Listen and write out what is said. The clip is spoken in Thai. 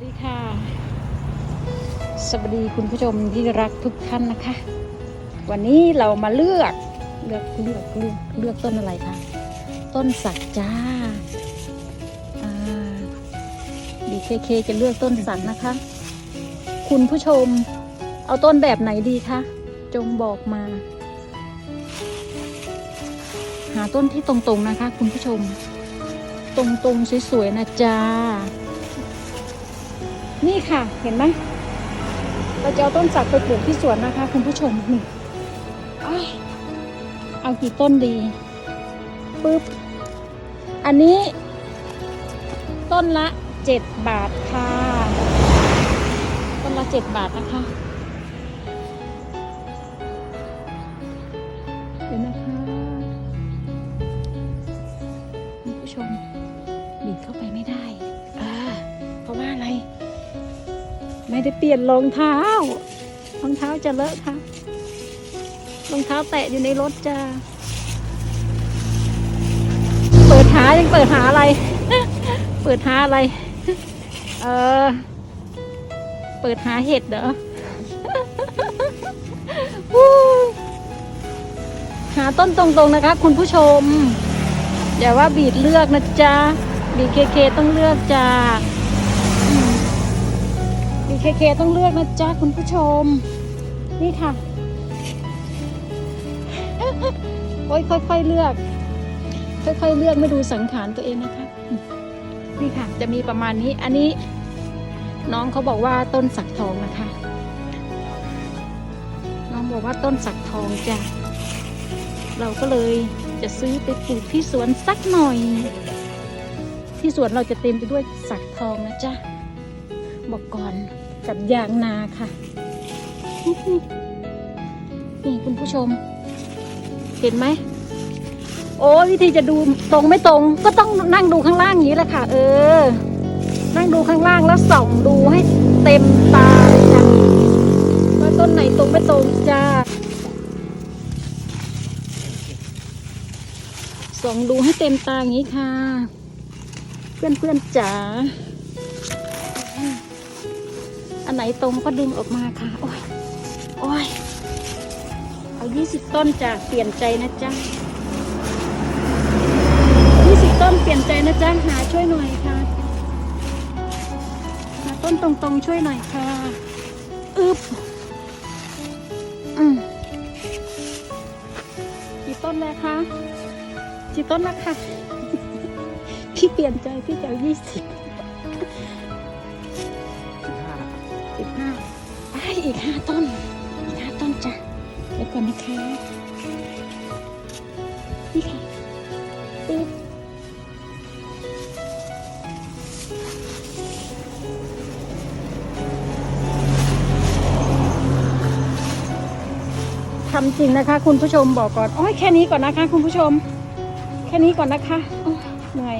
สวัสดีค่ะ สวัสดีคุณผู้ชมที่รักทุกท่านนะคะ วันนี้เรามาเลือกเลือกเลือกเลือกเลือกต้นอะไรคะต้นสักจ้าอ่า BKK จะเลือกต้นสักนะคะ คุณผู้ชมเอาต้นแบบไหนดีคะจงบอกมา หาต้นที่ตรงๆนะคะ คุณผู้ชม ตรงๆสวยๆนะจ้า นี่ค่ะเห็นไหมเราจะเอาต้นสักไปปลูกที่สวนนะคะ คุณผู้ชมนี่อ้ายเอากี่ต้นดีปึ๊บอันนี้ ต้นละเจ็ดบาทค่ะ ต้นละเจ็ดบาทนะคะ ไม่ได้เปลี่ยนรองเท้ารองเท้าจะเลอะค่ะรองเท้าแตะอยู่ในรถจ้าเปิดหายังเปิดหาอะไร เปิดหาอะไร เออ เปิดหาเห็ดเหรอหาต้นตรงๆนะคะ คุณผู้ชม อย่าว่าบีดเลือกนะจ๊ะบีเคเคต้องเลือกจ้า เคเคต้องเลือกนะจ๊ะคุณผู้ชม นี่ค่ะ โอ้ยค่อยๆเลือก ค่อยๆเลือกไม่ดูสังขารตัวเองนะคะ นี่ค่ะ จะมีประมาณนี้ อันนี้ น้องเขาบอกว่าต้นสักทองนะคะ น้องบอกว่าต้นสักทองจ้ะ เราก็เลยจะซื้อไปปลูกที่สวนสักหน่อย ที่สวนเราจะเต็มไปด้วยสักทองนะจ๊ะบอกก่อน กับยางนาค่ะ นี่คุณผู้ชม เห็นไหม โอ้วิธีจะดูตรงไม่ตรง ก็ต้องนั่งดูข้างล่างอย่างนี้แหละค่ะ เออ นั่งดูข้างล่างแล้วส่องดูให้เต็มตาเลยจ้ะว่าต้นไหนตรงไม่ตรงจ้าส่องดูให้เต็มตาอย่างนี้ค่ะ เพื่อนๆจ๋า อันไหนตรงก็ดึงออกมาค่ะ โอ้ย โอ้ย เอายี่สิบต้นจะเปลี่ยนใจนะจ๊ะยี่สิบต้นเปลี่ยนใจนะจ๊ะ หาช่วยหน่อยค่ะ หาต้นตรงๆช่วยหน่อยค่ะ อึบอืมกี่ต้นแล้วคะกี่ต้นแล้วค่ะ พี่เปลี่ยนใจพี่จะเอายี่ สิบอีกห้าไอ้อีกห้าต้น อีกห้าต้นจ้ะเดี๋ยวก่อนนะคะ นี่ค่ะปึ๊บทำจริงนะคะ คุณผู้ชมบอกก่อน โอ้ยแค่นี้ก่อนนะคะ คุณผู้ชม แค่นี้ก่อนนะคะ โอ้ยเหนื่อย